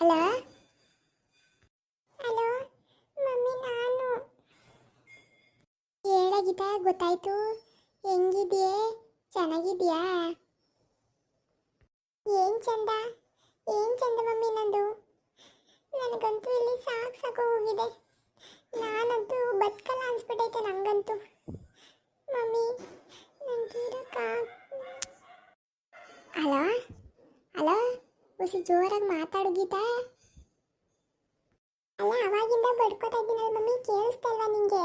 Hello? Hello, mummy, ನಾನು. ಹೇಳಾಗಿದ್ದ ಗೊತ್ತಾಯ್ತು. ಹೆಂಗಿದೆಯೇ? ಚೆನ್ನಾಗಿದೆಯಾ? ಏನು ಚಂದ? ಏನು ಚಂದ ಮಮ್ಮಿ ನಂದು? ನನಗಂತೂ ಇಲ್ಲಿ ಸಾಕು ಸಾಕು ಹೋಗಿದೆ. ನಾನಂತೂ ಬದುಕಲ್ಲ ಅನ್ಸ್ಬಿಟ್ಟೈತೆ ನಂಗಂತೂ. ಮಮ್ಮಿ ಕಾ ಹಲೋ? ಹಲೋ? ಹುಸಿ ಜೋರಾಗಿ ಮಾತಾಡು ಗೀತಾ. ಅಲ್ಲ, ಅವಾಗಿಂದ ಬಡ್ಕೋತಾ ಇದ್ದೀನಲ್ಲ ಮಮ್ಮಿ, ಕೇಳಿಸ್ತಾ ನಿಂಗೆ?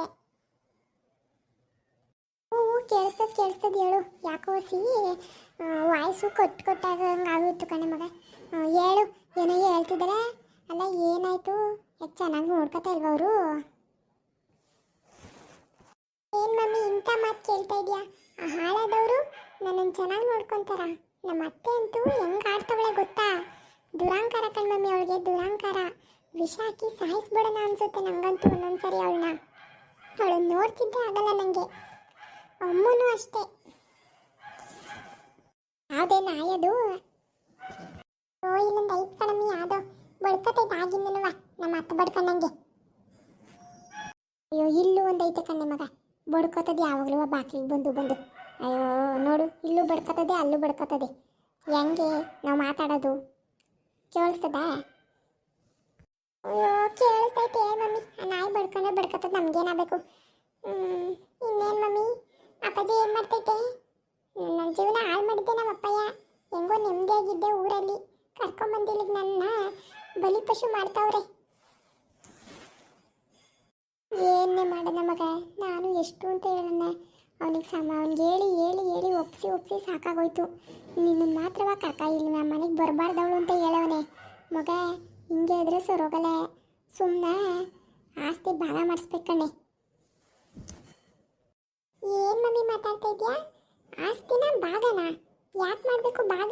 ಹ್ಞೂ ಕೇಳಿಸ್ತದ ಕೇಳಿಸ್ತದ ಹೇಳು. ಯಾಕೋ ಸಿ ವಾಯ್ಸು ಕೊಟ್ಟು ಕೊಟ್ಟಾಗ ಹಂಗೆ ಆಗೋಯ್ತು ಕಣೆ ಮಗ. ಹೇಳು, ಏನೋ ಹೇಳ್ತಿದ್ದಾರೆ ಅಲ್ಲ, ಏನಾಯ್ತು? ಎಷ್ಟು ಚೆನ್ನಾಗಿ ನೋಡ್ಕೊತಾ ಇಲ್ವಾ ಅವರು? ಏನು ಮಮ್ಮಿ, ಇಂಥ ಮಾತು ಕೇಳ್ತಾ ಇದೆಯಾ? ಹಾಳಾದವರು ನನ್ನನ್ನು ಚೆನ್ನಾಗಿ ನೋಡ್ಕೊತಾರ. ನಮ್ಮ ಅತ್ತೆ ಅಂತೂ ಹೆಂಗೆ ಆಡ್ತವಳೆ ಗೊತ್ತಾ? ದುರಾಂಕಾರ ಕಣ್ಮಮ್ಮಿ ಅವಳಿಗೆ, ದುರಾಂಕಾರ. ವಿಷ ಹಾಕಿ ಸಾಯಿಸ್ಬಿಡೋಣ ಅನ್ಸುತ್ತೆ ನಂಗಂತೂ ಒಂದೊಂದ್ಸರಿ ಅವಳನ್ನ. ಅವಳು ನೋಡ್ತಿದ್ದೆ ಆಗಲ್ಲ ನನಗೆ ಅಮ್ಮನೂ ಅಷ್ಟೇ. ಯಾವುದೇ ನಾಯದು. ಓ, ಇಲ್ಲೊಂದು ಐದು ಕಡಮಿ ಯಾವುದೋ ಬಡ್ಕತೈತೆ ನಮ್ಮ ಅತ್ತ ಬಡ್ಕೊಂಡಂಗೆ. ಅಯ್ಯೋ, ಇಲ್ಲೂ ಒಂದು ಐತೆ ಕಣ್ಣೆ ಮಗ. ಬಡ್ಕೋತದೆ ಯಾವಾಗಲೂ ಬಾಕ್ಲಿಗೆ ಬಂದು ಬಂದು. ಅಯ್ಯೋ, ನೋಡು, ಇಲ್ಲೂ ಬಡ್ಕೋತದೆ, ಅಲ್ಲೂ ಬಡ್ಕೋತದೆ. ಹೆಂಗೆ ನಾವು ಮಾತಾಡೋದು? ಕೇಳಿಸ್ತದ? ಅಯ್ಯೋ, ಕೇಳಿಸ್ತೈತೆ ಮಮ್ಮಿ. ನಾಯಿ ಬಡ್ಕೊಂಡೆ ಬಡ್ಕೋತದೆ ನಮ್ಗೇನಾಗಬೇಕು? ಇನ್ನೇನು ಮಮ್ಮಿ? ಅಪ್ಪಾಜಿ ಏನು ಮಾಡ್ತೈತೆ? ನನ್ನ ಜೀವನ ಹಾಳು ಮಾಡಿದ್ದೆ ನಮ್ಮ ಅಪ್ಪಯ್ಯ ಹೆಂಗೋ ನೆಮ್ಮದಿಯಾಗಿದ್ದೆ ಊರಲ್ಲಿ. ಕರ್ಕೊಂಬಂದಿಲ್ಲ ನನ್ನ ಬಲಿಪಶು ಮಾಡ್ತಾವ್ರೆ. ಏನೇ ಮಾಡೋಣ ಮಗ, ನಾನು ಎಷ್ಟು ಅಂತ ಹೇಳೋಣ ಅವನಿಗೆ ಸಮ, ಅವ್ನಿಗೆ ಹೇಳಿ ಹೇಳಿ ಹೇಳಿ ಒಪ್ಸಿ ಒಪ್ಸಿ ಸಾಕಾಗೋಯ್ತು. ನಿನ್ನ ಮಾತ್ರವ ಕರ್ಕ, ಇಲ್ಲಿ ನಮ್ಮ ಮನೆಗೆ ಬರಬಾರ್ದವಳು ಅಂತ ಹೇಳವನೆ ಮಗ, ಹಿಂಗೆ ಇದ್ರೆ ಸರೋಗಲ್ಲ ಸುಮ್ಮನೆ ಆಸ್ತಿ ಭಾಗ ಮಾಡಿಸ್ಬೇಕಣ್ಣೆ ಏನು ಮಮ್ಮಿ ಮಾತಾಡ್ತಾ ಇದೆಯಾ? ಆಸ್ತಿನ ಭಾಗನ? ಯಾಕೆ ಮಾಡಬೇಕು ಭಾಗ?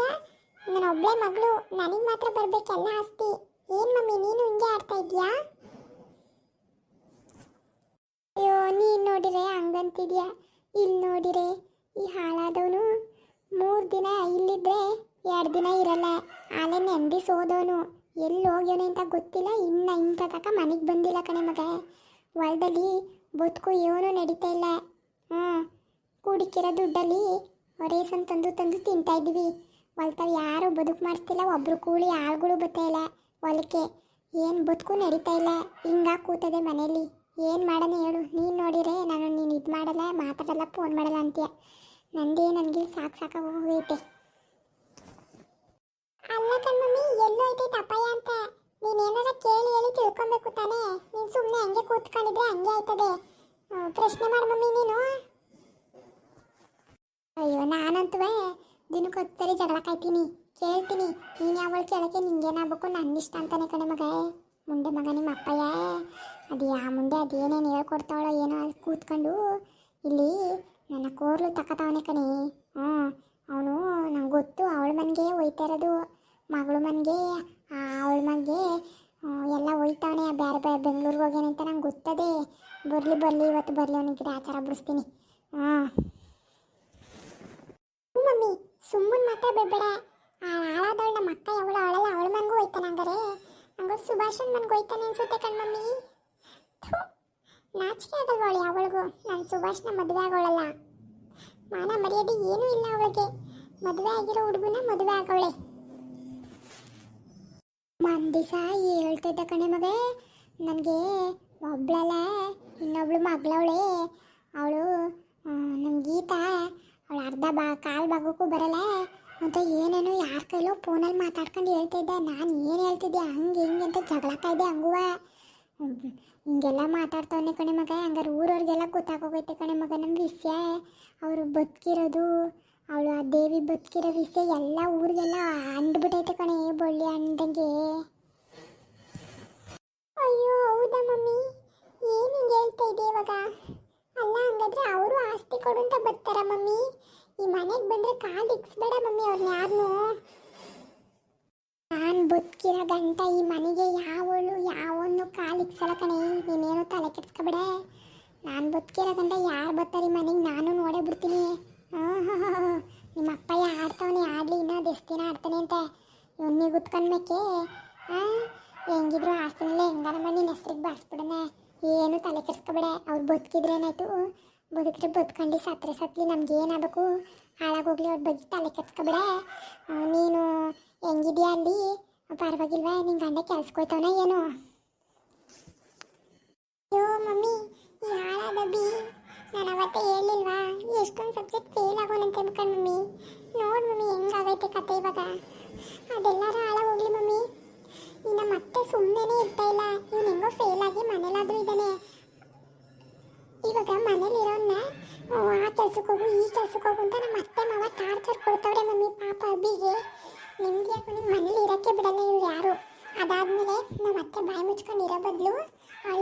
ನನ್ನ ಒಬ್ಬಳೆ ಮಗಳು, ನನಗೆ ಮಾತ್ರ ಬರಬೇಕೆಲ್ಲ ಆಸ್ತಿ. ಏನ್ ಮಮ್ಮಿ, ನೀನು ಹಿಂಗೆ ಆಡ್ತಾ ಇದೆಯಾ? ಅಯ್ಯೋ, ನೀನು ನೋಡಿರೆ ಹಂಗಂತಿದ್ಯಾ? ಇಲ್ಲಿ ನೋಡಿರೆ ಈ ಹಾಳಾದವನು. ಮೂರು ದಿನ ಇಲ್ಲಿದ್ರೆ ಎರಡು ದಿನ ಇರಲ್ಲ. ಆಲೆ ನೆಮ್ಮದಿ ಸೋದೋನು. ಎಲ್ಲಿ ಹೋಗ್ಯೋನೆ ಅಂತ ಗೊತ್ತಿಲ್ಲ. ಇನ್ನು ಇಂಥ ತಕ ಮನೆಗೆ ಬಂದಿಲ್ಲ ಕಣೆ ಮಗ. ಹೊಲದಲ್ಲಿ ಬದುಕು ಏನೂ ನಡೀತಾ ಇಲ್ಲ. ಹ್ಞೂ ಕೂಡಿಕ್ಕಿರೋ ದುಡ್ಡಲ್ಲಿ ಹೊರೇಸನ್ ತಂದು ತಂದು ತಿಂತಾ ಇದ್ವಿ. ಯಾರು ಬದುಕು ಮಾಡಿಸ್ತಿಲ್ಲ. ಒಬ್ರು ಕೂಳಿ ಆಳುಗಳು ಬರ್ತಾ ಇಲ್ಲ ಹೊಲಕ್ಕೆ. ಏನು ಬದುಕು ನಡೀತಾ ಇಲ್ಲ. ಹಿಂಗಾಗಿ ಕೂತದೆ ಮನೇಲಿ ಏನು ಮಾಡೋಣ ಹೇಳು. ನೀನು ನೋಡಿರೆ ನಾನು ನೀನು ಇದು ಮಾಡಲ್ಲ, ಮಾತಾಡಲ್ಲ, ಫೋನ್ ಮಾಡಲ್ಲ ಅಂತೀಯ. ನಂದೇ ನನಗೆ ಸಾಕು ಸಾಕಾಗಿ ಹೋಗೈತೆ. ಅಲ್ಲ ಕಣ್ ಮಮ್ಮಿ ಎಲ್ಲೋಯ್ತೈತೆ ಅಪಾಯ ಅಂತ. ನೀನು ಏನಾರ ಕೇಳಿ ಹೇಳಿ ತಿಳ್ಕೊಬೇಕು ತಾನೇ. ನೀನು ಸುಮ್ಮನೆ ಹಂಗೆ ಕೂತ್ಕೊಂಡಿದ್ರೆ ಹಂಗೆ ಆಯ್ತದೆ. ಪ್ರಶ್ನೆ ಮಾಡು ಮಮ್ಮಿ ನೀನು. ಅಯ್ಯೋ ನಾನಂತೂ ದಿನಕ್ಕೆ ಹೊತ್ತರಿ ಜಗಳ ಕಾಯ್ತೀನಿ. ಕೇಳ್ತೀನಿ, ನೀನು ಯಾವಳು ಕೇಳಕ್ಕೆ ನಿಂಗೇನಾಗಬೇಕು? ನನ್ನ ಇಷ್ಟ ಅಂತಾನೆ ಕಣೆ ಮಗ. ಮುಂದೆ ಮಗ ನಿಮ್ಮ ಅಪ್ಪಯ್ಯ. ಅದು ಯಾ ಮುಂದೆ ಅದೇನೇನು ಹೇಳ್ಕೊಡ್ತಾವಳೋ ಏನೋ ಅಲ್ಲಿ ಕೂತ್ಕೊಂಡು ಇಲ್ಲಿ ನನ್ನ ಕೋರ್ಲು ತಕತಾವನೆ ಕಣೆ. ಹ್ಞೂ ಅವನು ನಂಗೆ ಗೊತ್ತು, ಅವಳ ಮನೆಗೆ ಒಯ್ತಾ ಇರೋದು. ಮಗಳ ಮನೆಗೆ ಅವಳ ಮನೆಗೆ ಎಲ್ಲ ಹೋಯ್ತಾವನೆ ಬೇರೆ ಬೇರೆ ಬೆಂಗಳೂರಿಗೆ ಹೋಗ್ಯಾನೆ ಅಂತ ನಂಗೆ ಗೊತ್ತದೆ. ಬರಲಿ ಬರಲಿ, ಇವತ್ತು ಬರಲಿ, ಅವನಿಗೆ ಆಚಾರ ಬಿಡಿಸ್ತೀನಿ. ಹಾಂ ಮಮ್ಮಿ, ಸುಮ್ಮನೆ ಆ ಹಾಳಾದವಳು ನಮ್ಮ ಅಕ್ಕ ಅವಳು ಆಳಲ್ಲ ಅವಳ ಮನೆಗೂ ಹೋಯ್ತಾನೆ ಹಂಗಾರೆ. ಹಂಗಾರೆ ಸುಭಾಷನ್ ಮನೆಗೆ ಹೋಯ್ತಾನೆ ಅನ್ಸುತ್ತೆ ಕಣ್ಮಮ್ಮಿ ಮಮ್ಮಿ. ನಾಚಿಕೆ ಆಗಲ್ವ ಅವಳು ಅವಳಿಗೂ ನಾನು ಸುಭಾಷ್ನ ಮದುವೆ ಆಗೋಳಲ್ಲ. ಮಾನ ಮರ್ಯಾದೆ ಏನೂ ಇಲ್ಲ ಅವಳಿಗೆ. ಮದುವೆ ಆಗಿರೋ ಹುಡುಗನ ಮದುವೆ ಆಗೋಳೆ. ಮಂದಿಸ ಹೇಳ್ತಿದ್ದ ಕಣೆ ಮಗ. ನನಗೆ ಒಬ್ಳಲ್ಲ, ಇನ್ನೊಬ್ಳು ಮಗಳವಳೆ. ಅವಳು ನಮ್ಮ ಗೀತಾ. ಅವಳು ಅರ್ಧ ಬಾ, ಕಾಲು ಭಾಗಕ್ಕೂ ಬರಲ್ಲ. ಅಂತ ಏನೇನೋ ಯಾರ ಕೈಲೋ ಫೋನಲ್ಲಿ ಮಾತಾಡ್ಕೊಂಡು ಹೇಳ್ತಿದ್ದೆ. ನಾನು ಏನು ಹೇಳ್ತಿದ್ದೆ? ಹಂಗೆ, ಹಿಂಗೆ ಅಂತ ಜಗಳಾಗ್ತಾ ಹಂಗುವ. ಹಿಂಗೆಲ್ಲ ಮಾತಾಡ್ತವನೆ ಕಣೆ ಮಗ. ಹಂಗಾರೆ ಊರವ್ರಿಗೆಲ್ಲ ಗೊತ್ತಾಗೋಗೈತೆ ಕಣೆ ಮಗ ನಮ್ಮ ವಿಷಯ. ಅವರು ಬದುಕಿರೋದು ಅವಳು ಆ ದೇವಿ ಬದುಕಿರೋ ವಿಷಯ ಎಲ್ಲ ಊರಿಗೆಲ್ಲ ಅಂದ್ಬಿಟ್ಟೈತೆ ಕಣೆ, ಬಳ್ಳಿ ಅಂದಂಗೆ. ಅಯ್ಯೋ, ಹೌದಾ ಮಮ್ಮಿ? ಏನು ಹೇಳ್ತಾ ಇದೆ ಇವಾಗ? ಅಲ್ಲ, ಹಂಗಾದ್ರೆ ಅವರು ಆಸ್ತಿ ಕೊಡು ಅಂತ ಬರ್ತಾರ ಮಮ್ಮಿ? ಈ ಮನೆಗೆ ಬಂದ್ರೆ ಕಾಲು ಇಕ್ಸ್ಬೇಡ ಮಮ್ಮಿ ಅವ್ರನ್ನ ಯಾರನ್ನು ನಾನು ಬದುಕಿರೋ ಗಂಟ ಈ ಮನೆಗೆ ಯಾವಳು ಯಾವನ್ನು ಕಾಲು ಇಕ್ಸಲ್ಲ ಕಣೆ. ನೀನೇನು ತಲೆ ಕೆಡ್ಸ್ಕೊಬೇಡ. ನಾನು ಬದುಕಿರೋ ಗಂಟ ಯಾರು ಬರ್ತಾರೆ ಈ ಮನೆಗೆ? ನಾನು ನೋಡೇ ಬಿಡ್ತೀನಿ. ನಿಮ್ಮ ಅಪ್ಪಯ್ಯ ಆಡ್ತಾವನೆ ಆಡಲಿ ಇನ್ನೂ ಎಷ್ಟು ದಿನ ಆಡ್ತಾನೆ ಅಂತ. ಇವನ್ನಿಗೆ ಗುತ್ಕೊಂಡ್ಮೇಕೆ ಹೆಂಗಿದ್ರು ಆಸ್ತಿನಲ್ಲೇ ಹೆಂಗಾರ ಮಾಡಿ ನಿನ್ನ ಹೆಸ್ರಿಗೆ ಬಾರಿಸ್ಬಿಡೋಣ. ಏನು ತಲೆ ಕೆಡ್ಸ್ಕೊಬೇಡ. ಅವ್ರು ಬದುಕಿದ್ರೆ ಏನಾಯ್ತು? ಬದುಕಿದ್ರೆ ಬದುಕಂಡು ಸತ್ರೆ ಸತ್ಲಿ ನಮ್ಗೆ ಏನಾಗಬೇಕು? ಹಾಳಾಗೋಗ್ಲಿ ಅವ್ರ ಬಗ್ಗೆ ತಲೆ ಕೆಡ್ಸ್ಕೊಬೇಡ. ನೀನು ಹೆಂಗಿದ್ಯಾ ಅಲ್ಲಿ? ಪರವಾಗಿಲ್ವಾ ನಿನ್ನ ಗಂಡ ಕೆಲ್ಸಕ್ಕೆ ಏನು? ಅಯ್ಯೋ, ಮಮ್ಮಿ ಈ ಹಾಳಾದ ಬಿ ನಾನು ಅವತ್ತೇ ಹೇಳಿಲ್ವಾ ಎಷ್ಟೊಂದು ಸಬ್ಜೆಕ್ಟ್ ಫೇಲ್ ಆಗೋನಂತ ಅನ್ಕೊಂಡು ಮಮ್ಮಿ ನೋಡು ಮಮ್ಮಿ ಹೆಂಗಾಗೈತೆ ಕತೆ ಇವಾಗ ಅದೆಲ್ಲರ ಹಾಳಾಗೋಗ್ಲಿ ಮಮ್ಮಿ ಇನ್ನು ಮತ್ತೆ ಸುಮ್ಮನೆ ಇರ್ತಾ ಇಲ್ಲ ಇವನು ಹೆಂಗೋ ಫೇಲ್ ಆಗಿ ಮನೇಲಾದ್ರೂ ಇದ್ದಾನೆ ಇವಾಗ ಮನೇಲಿರೋನ್ನ ಆ ಕೆಲ್ಸಕ್ಕೆ ಹೋಗು ಈ ಕೆಲ್ಸಕ್ಕೆ ಹೋಗು ಅಂತ ನಮ್ಮ ಅತ್ತೆ ಮಾವ ಟಾರ್ಚರ್ ಕೊಡ್ತವ್ರೆ ಮಮ್ಮಿ, ಪಾಪ ನಿಮ್ಗೆ ಯಾಕೆ ನಿಮ್ಮ ಮನೇಲಿ ಇರೋಕ್ಕೆ ಬಿಡಲ್ಲ ಇವ್ರು ಯಾರು. ಅದಾದ್ಮೇಲೆ ನಮ್ಮ ಅತ್ತೆ ಬಾಯಿ ಮುಚ್ಕೊಂಡು ಇರೋ ಬದಲು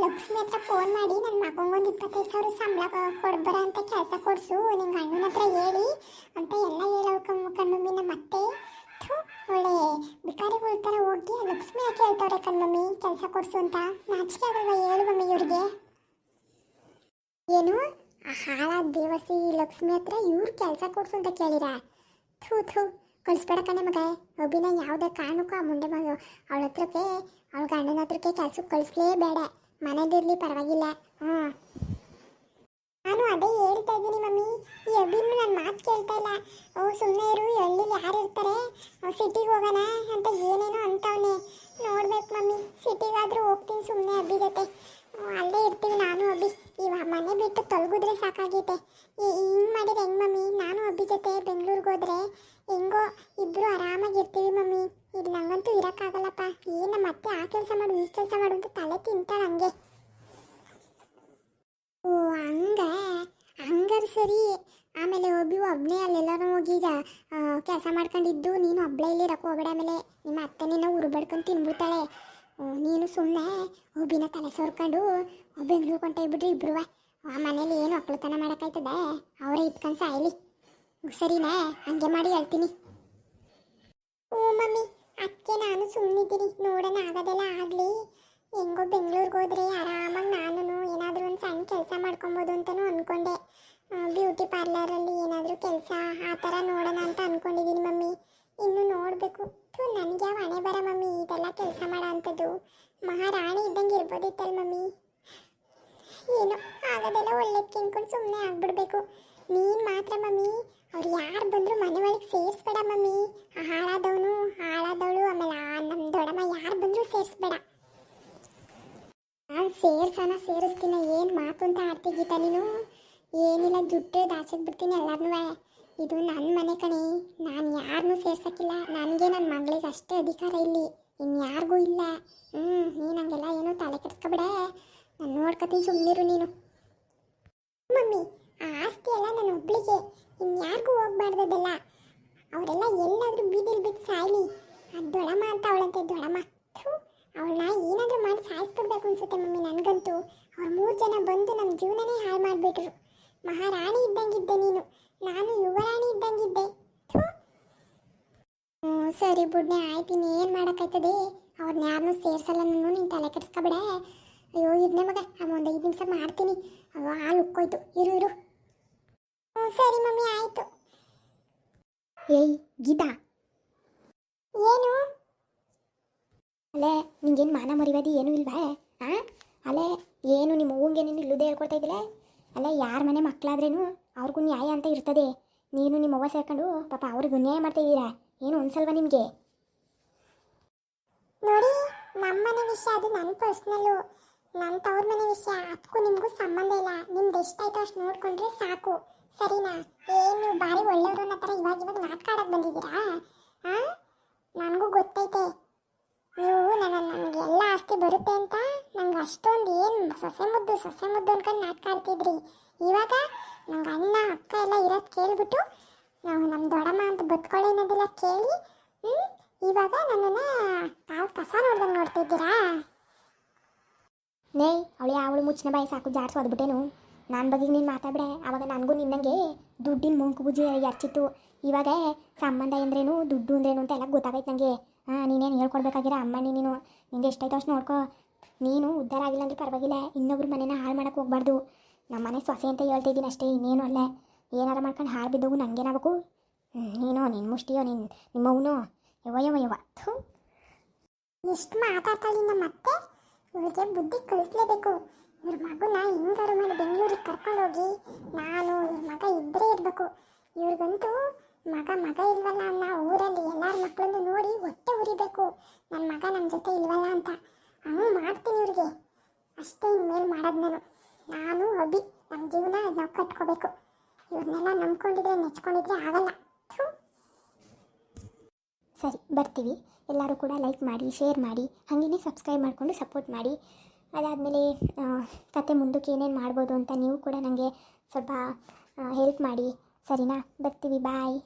ಲಕ್ಷ್ಮಿ ಹತ್ರ ಫೋನ್ ಮಾಡಿ ನನ್ನ ಮಗಂಗೊಂದು ಇಪ್ಪತ್ತೈದು ಸಾವಿರ ಸಂಬಳ ಕೊಡ್ಬರ ಅಂತ ಕೆಲಸ ಕೊಡಿಸು, ನಿಂಗೆ ಅಣ್ಣನ ಹತ್ರ ಹೇಳಿ ಅಂತ ಎಲ್ಲ ಹೇಳೋಕೆ ಕಣ್ಮಮ್ಮಿ ನಮ್ಮ ಅತ್ತೆ. ಒಳ್ಳೆ ಬಿಕಾರಿಗಳ ಥರ ಹೋಗಿ ಲಕ್ಷ್ಮಿ ಯಾಕೆ ಹೇಳ್ತಾವ್ರೆ ಕಣ್ಮಮ್ಮಿ ಕೆಲಸ ಕೊಡಿಸು ಅಂತ. ನಾಚಿಕೆ ಆಗಲ್ವಾ ಹೇಳು ಮಮ್ಮಿ ಇವ್ರಿಗೆ. ಏನು? ಹಾಳಾದ ದೇವಸಿ ಲಕ್ಷ್ಮಿ ಹತ್ರ ಇವ್ರು ಕೆಲಸ ಕೊಡ್ಸು ಅಂತ ಕೇಳಿರ ಥೂ ಥೂ, ಕಳಿಸ್ಬೇಡ ಕಣೆ ಮಗ. ಅಭಿನ ಯಾವುದೇ ಕಾರಣಕ್ಕೂ ಆ ಮುಂಡೆ ಮಗ. ಅವಳ ಹತ್ರಕ್ಕೆ, ಅವಳ ಗಂಡನ ಹತ್ರಕ್ಕೆ ಕೆಲಸಕ್ಕೆ ಕಳಿಸ್ಲೇಬೇಡ. ಮನೆದಿರ್ಲಿ ಪರವಾಗಿಲ್ಲ. ಹ್ಞೂ ನಾನು ಅದೇ ಹೇಳ್ತಾ ಇದ್ದೀನಿ ಮಮ್ಮಿ. ಈ ಅಭಿನು ನನ್ನ ಮಾತು ಕೇಳ್ತಾ ಇಲ್ಲ. ಓ ಸುಮ್ಮನೆ ಇರು ಎಲ್ಲಿ ಯಾರು ಇರ್ತಾರೆ? ಸಿಟಿಗೆ ಹೋಗೋಣ ಅಂತ ಏನೇನೋ ಅಂತವನೆ. ನೋಡ್ಬೇಕು ಮಮ್ಮಿ. ಸಿಟಿಗಾದ್ರೂ ಹೋಗ್ತೀನಿ ಸುಮ್ಮನೆ ಅಬ್ಬಿ ಜೊತೆ ಹ್ಮ್, ಅಲ್ಲೇ ಇರ್ತೀವಿ ನಾನು ಅಬ್ಬಿ ಇವಾಗ ಮನೆ ಬಿಟ್ಟು ತೊಲಗಿದ್ರೆ ಸಾಕಾಗೈತೆ ಹಿಂಗೆ ಮಾಡಿದ್ರೆ ಹೆಂಗೆ ಮಮ್ಮಿ ನಾನು ಅಬ್ಬಿ ಜೊತೆ ಬೆಂಗಳೂರಿಗೆ ಹೋದ್ರೆ ಹೆಂಗೋ ಆರಾಮಾಗಿ ಆರಾಮಾಗಿರ್ತೀವಿ ಮಮ್ಮಿ. ಇದು ನಂಗಂತೂ ಇರೋಕ್ಕಾಗಲ್ಲಪ್ಪ. ಏನು ಮತ್ತೆ ಆ ಕೆಲಸ ಮಾಡು, ಈ ಕೆಲಸ ಮಾಡು ಅಂತ ತಲೆ ತಿಂತಾಳೆ ಹಂಗೆ. ಓ, ಹಂಗ? ಹಂಗಾರೆ ಸರಿ. ಆಮೇಲೆ ಒಬ್ಬಿ ಒಬ್ಬನೇ ಅಲ್ಲೆಲ್ಲರೂ ಹೋಗಿ ಕೆಲಸ ಮಾಡ್ಕೊಂಡಿದ್ದು. ನೀನು ಒಬ್ಬಳೇ ಇಲ್ಲಿ ರೊಕ್ಕ ಹೋಗಬೇಡ ಆಮೇಲೆ. ನಿಮ್ಮ ಅತ್ತೆ ನಿನ್ನ ಉರುಬಡ್ಕೊಂಡು ತಿನ್ಬಿಡ್ತಾಳೆ ನೀನು ಸುಮ್ಮನೆ ಒಬ್ಬಿನ ತಲೆ ಸೋರ್ಕೊಂಡು ಬೆಂಗ್ಳೂರು ಕೊಂಟೋಗ್ಬಿಟ್ರಿ ಇಬ್ರು ಆ ಮನೇಲಿ ಏನು ಒಕ್ಕಲುತನ ಮಾಡೋಕ್ಕಾಯ್ತದೆ? ಅವರೇ ಇಟ್ಕೊಂಡು ಸಾಯಲಿ. ಸರಿನಾ? ಹಂಗೆ ಮಾಡಿ ಹೇಳ್ತೀನಿ. ಓ, ಮಮ್ಮಿ ಅದಕ್ಕೆ ನಾನು ಸುಮ್ಮನಿದ್ದೀನಿ ನೋಡೋಣ, ಆಗೋದೆಲ್ಲ ಆಗಲಿ. ಹೆಂಗೋ ಬೆಂಗಳೂರಿಗೆ ಹೋದ್ರೆ ಆರಾಮಾಗಿ ನಾನು ಏನಾದರೂ ಒಂದು ಸಣ್ಣ ಕೆಲಸ ಮಾಡ್ಕೊಬೋದು ಅಂತಲೂ ಅಂದ್ಕೊಂಡೆ ಬ್ಯೂಟಿ ಪಾರ್ಲರಲ್ಲಿ ಏನಾದರೂ ಕೆಲಸ, ಆ ಥರ ನೋಡೋಣ ಅಂತ ಅಂದ್ಕೊಂಡಿದ್ದೀನಿ ಮಮ್ಮಿ. ಇನ್ನು ನೋಡಬೇಕು. ನನಗೆ ಯಾವ ಹಣೆ ಬರ ಮಮ್ಮಿ, ಇದೆಲ್ಲ ಕೆಲಸ ಮಾಡೋ ಅಂಥದ್ದು ಮಹಾರಾಣಿ ಇದ್ದಂಗೆ ಇರ್ಬೋದಿತ್ತಲ್ಲ ಮಮ್ಮಿ. ಏನೋ, ಆಗೋದೆಲ್ಲ ಒಳ್ಳೇದು ಅಂದ್ಕೊಂಡು ಸುಮ್ಮನೆ ಆಗ್ಬಿಡ್ಬೇಕು. ನೀನು ಮಾತ್ರ ಮಮ್ಮಿ ಅವ್ರು ಯಾರು ಬಂದ್ರು ಮನೆ ಒಳಗೆ ಸೇರಿಸ್ಬೇಡ ಮಮ್ಮಿ. ಹಾಳಾದವನು ಹಾಳಾದವಳು. ಆಮೇಲೆ ನಮ್ಮ ದೊಡ್ಡಮ್ಮ ಯಾರು ಬಂದ್ರು ಸೇರಿಸ್ಬೇಡ. ನಾನು ಸೇರ್ಸನ ಸೇರಿಸ್ತೀನ. ಏನು ಮಾತು ಅಂತ ಆಡ್ತಿ ಗೀತಾ ನೀನು? ಏನಿಲ್ಲ ಜುಟ್ಟು ದಾಚಕ್ ಬಿಡ್ತೀನಿ ಎಲ್ಲರೂ ಇದು ನನ್ನ ಮನೆ ಕಣೆ. ನಾನು ಯಾರನ್ನೂ ಸೇರ್ಸಕ್ಕಿಲ್ಲ. ನನಗೆ ನನ್ನ ಮಗಳಿಗೆ ಅಷ್ಟೇ ಅಧಿಕಾರ ಇಲ್ಲಿ. ಇನ್ಯಾರಿಗೂ ಇಲ್ಲ. ಹ್ಞೂ ನೀನು ಹಂಗೆಲ್ಲ ಏನೂ ತಲೆ ಕೆಡ್ಸ್ಕೊಬೇಡ. ನಾನು ನೋಡ್ಕೊತೀನಿ ಸುಮ್ಮನಿರು ನೀನು. ಮಮ್ಮಿ, ಆ ಆಸ್ತಿ ಎಲ್ಲ ನನ್ನ ಒಬ್ಳಿಗೆ ಇನ್ಯಾರಿಗೂ ಹೋಗ್ಬಾರ್ದದೆಲ್ಲ? ಅವರೆಲ್ಲ ಎಲ್ಲಾದರೂ ಬೀದಿಲಿ ಬಿದ್ದು ಸಾಯ್ಲಿ. ಆ ದೊಡಮ್ಮ ಅಂತ ಅವಳಂತೆ, ದೊಡಮ್ಮ. ಅವಳನ್ನ ಏನಾದರೂ ಮಾಡಿ ಸಾಯಿಸ್ಬಿಡ್ಬೇಕು ಅನ್ಸುತ್ತೆ ಮಮ್ಮಿ ನನಗಂತೂ. ಅವ್ರು ಮೂರು ಜನ ಬಂದು ನಮ್ಮ ಜೀವನನೇ ಹಾಳು ಮಾಡಿಬಿಟ್ರು. ಮಹಾರಾಣಿ ಇದ್ದಂಗಿದ್ದೆ ನೀನು. ನಾನು ಯುವರಾಣಿ ಇದ್ದಂಗಿದ್ದೆ. ಹ್ಞೂ ಸರಿ ಬುಡ್ನೆ, ಆಯ್ತು ಏನು ಮಾಡೋಕ್ಕಾಯ್ತದೆ? ಅವ್ರನ್ನ ಯಾರನ್ನೂ ಸೇರ್ಸಲ್ಲ ನಾನು ನೀನು ತಲೆ ಕೆಡಿಸ್ಕೊಬೇಡ. ಅಯ್ಯೋ ಇದನ್ನೇ ಮಗ ಒಂದು ಐದು ನಿಮಿಷ ಮಾಡ್ತೀನಿ. ಅಯ್ಯೋ ಹಾಲು ಉಕ್ಕೋಯ್ತು ಇರು ಇರು. ಸರಿ ಮಮ್ಮಿ, ಆಯ್ತು. ಏಯ್, ಗೀತಾ. ಏನು? ಅಲ್ಲೇ ನಿಂಗೇನು ಮಾನ ಮರಿವಾದಿ ಏನೂ ಇಲ್ವಾ? ಆ? ಅಲ್ಲೇ ಏನು, ನಿಮ್ಮ ಅವ್ವಂಗೆ ನೀನು ಇಲ್ಲದೆ ಹೇಳ್ಕೊಡ್ತಾ ಇದ್ದಿಲ್ಲ? ಅಲ್ಲೇ ಯಾರ ಮನೆ ಮಕ್ಕಳಾದ್ರೇನು ಅವ್ರಿಗೂ ನ್ಯಾಯ ಅಂತ ಇರ್ತದೆ. ನೀನು ನಿಮ್ಮ ಅವ್ವ ಸೇರ್ಕೊಂಡು ಪಾಪ ಅವ್ರಿಗೂ ನ್ಯಾಯ ಮಾಡ್ತಾ ಇದ್ದೀರಾ? ಏನು ಅನ್ಸಲ್ವ ನಿಮಗೆ? ನೋಡಿ, ನಮ್ಮ ಮನೆ ವಿಷಯ ಅದು ನನ್ನ ಪರ್ಸ್ನಲ್ಲು ನನ್ನ ತವ್ರ ಮನೆ ವಿಷಯ ಅದಕ್ಕೂ ನಿಮಗೂ ಸಂಬಂಧ ಇಲ್ಲ. ನಿಮ್ದು ಎಷ್ಟಾಯ್ತು ಅಷ್ಟು ನೋಡ್ಕೊಂಡ್ರೆ ಸಾಕು. ಸರಿನಾ? ಏನು ಭಾರಿ ಒಳ್ಳೆಯವರು ಅನ್ನೋ ಥರ ಇವಾಗ ಇವಾಗ ನಾಟಕ ಬಂದಿದ್ದೀರಾ? ಹಾಂ ನನಗೂ ಗೊತ್ತೈತೆ. ನೀವು ನನ್ನ ನನಗೆ ಎಲ್ಲ ಆಸ್ತಿ ಬರುತ್ತೆ ಅಂತ. ನಂಗೆ ಅಷ್ಟೊಂದು ಏನು ಸೊಸೆ ಮುದ್ದು ಸೊಸೆ ಮುದ್ದು ಅನ್ಕೊಂಡು ನಾಟಕ ಆಡ್ತಿದ್ರಿ ಇವಾಗ ನಂಗೆ ಅಣ್ಣ, ಅಕ್ಕ ಎಲ್ಲ ಇರೋದು ಕೇಳಿಬಿಟ್ಟು ನಾವು ನಮ್ಮ ದೊಡ್ಡಮ್ಮ ಅಂತ ಬದುಕೊಳ್ಳಿ ಅನ್ನೋದೆಲ್ಲ ಕೇಳಿ ಇವಾಗ ನನ್ನನ್ನು ತಾವು ಕಸ ನೋಡ್ದಂಗೆ ನೋಡ್ತಿದ್ದೀರಾ? ನೇ ಅವಳು ಅವಳು ಮುಚ್ಚಿನ ಬಾಯಿ ಸಾಕು, ಜಾಡ್ಸು ಅದ್ಬಿಟ್ಟೇನು ನನ್ನ ಬಗ್ಗೆ ನೀನು ಮಾತಾಡ್ಬಿಡೆ. ಆವಾಗ ನನಗೂ ನಿನ್ನಂಗೆ ದುಡ್ಡಿನ ಮುಂಕು ಬುಜಿ ಎರ್ಚಿತ್ತು ಇವಾಗ ಸಂಬಂಧ ಅಂದ್ರೇನು ದುಡ್ಡು ಅಂದ್ರೇನು ಅಂತ ಎಲ್ಲ ಗೊತ್ತಾಗೈತೆ ನನಗೆ ಹಾಂ, ನೀನೇನು ಹೇಳ್ಕೊಡ್ಬೇಕಾಗಿರ ಅಮ್ಮಣ್ಣಿ ನೀನು. ನಿಂಗೆ ಎಷ್ಟಾಯ್ತು ಅಷ್ಟು ನೋಡ್ಕೊ. ನೀನು ಉದ್ಧಾರ ಆಗಿಲ್ಲ ಅಂದ್ರೆ ಪರವಾಗಿಲ್ಲ. ಇನ್ನೊಬ್ರ ಮನೇನ ಹಾಳು ಮಾಡೋಕೆ ಹೋಗ್ಬಾರ್ದು. ನಮ್ಮ ಮನೆ ಸೊಸೆ ಅಂತ ಹೇಳ್ತಿದ್ದೀನಿ ಅಷ್ಟೇ, ಇನ್ನೇನು ಅಲ್ಲ. ಏನಾರ ಮಾಡ್ಕೊಂಡು ಹಾಳು ಬಿದ್ದವು ನನಗೇನಾಗಬೇಕು ನೀನು ನಿನ್ನ ಮುಷ್ಟಿಯೋ ನಿನ್ನ ನಿಮ್ಮವನು ಯವ ಯವ ಯವ ಇಷ್ಟು ಎಷ್ಟು ಮಾತಾಡ್ತಾಳೆ ನಮ್ಮ ಅತ್ತೆ ಇವಳಿಗೆ ಬುದ್ಧಿ ಕಲಿಸ್ಲೇಬೇಕು. ಇವ್ರ ಮಗುನ ಹೆಂಗಾರು ಮಾಡಿ ಬೆಂಗಳೂರಿಗೆ ಕರ್ಕೊಂಡೋಗಿ ನಾನು ಇವ್ರ ಮಗ ಇಬ್ಬರೇ ಇರಬೇಕು. ಇವ್ರಿಗಂತೂ ಮಗ ಮಗ ಇಲ್ವಲ್ಲ ಅನ್ನೋ ಊರಲ್ಲಿ ಎಲ್ಲರ ಮಕ್ಕಳನ್ನು ನೋಡಿ ಹೊಟ್ಟೆ ಉರಿಬೇಕು. ನನ್ನ ಮಗ ನಮ್ಮ ಜೊತೆ ಇಲ್ವಲ್ಲ ಅಂತ. ಹಂಗೆ ಮಾಡ್ತೀನಿ ಇವ್ರಿಗೆ. ಅಷ್ಟೇ ಇನ್ಮೇಲೆ ಮಾಡೋದು ನಾನು. ನಾನು, ಅಭಿ ನಮ್ಮ ಜೀವನ ನಾವು ಕಟ್ಕೋಬೇಕು. ಇವ್ರನ್ನೆಲ್ಲ ನಂಬ್ಕೊಂಡಿದ್ರೆ, ನೆಚ್ಕೊಂಡಿದ್ರೆ ಆಗಲ್ಲ. ಸರಿ, ಬರ್ತೀವಿ. ಎಲ್ಲರೂ ಕೂಡ ಲೈಕ್ ಮಾಡಿ ಶೇರ್ ಮಾಡಿ. ಹಾಗೆಯೇ ಸಬ್ಸ್ಕ್ರೈಬ್ ಮಾಡಿಕೊಂಡು ಸಪೋರ್ಟ್ ಮಾಡಿ. ಅದಾದಮೇಲೆ ಕತೆ ಮುಂದಕ್ಕೆ ಏನೇನು ಮಾಡ್ಬೋದು ಅಂತ ನೀವು ಕೂಡ ನನಗೆ ಸ್ವಲ್ಪ ಹೆಲ್ಪ್ ಮಾಡಿ. ಸರಿನಾ? ಬರ್ತೀವಿ ಬಾಯ್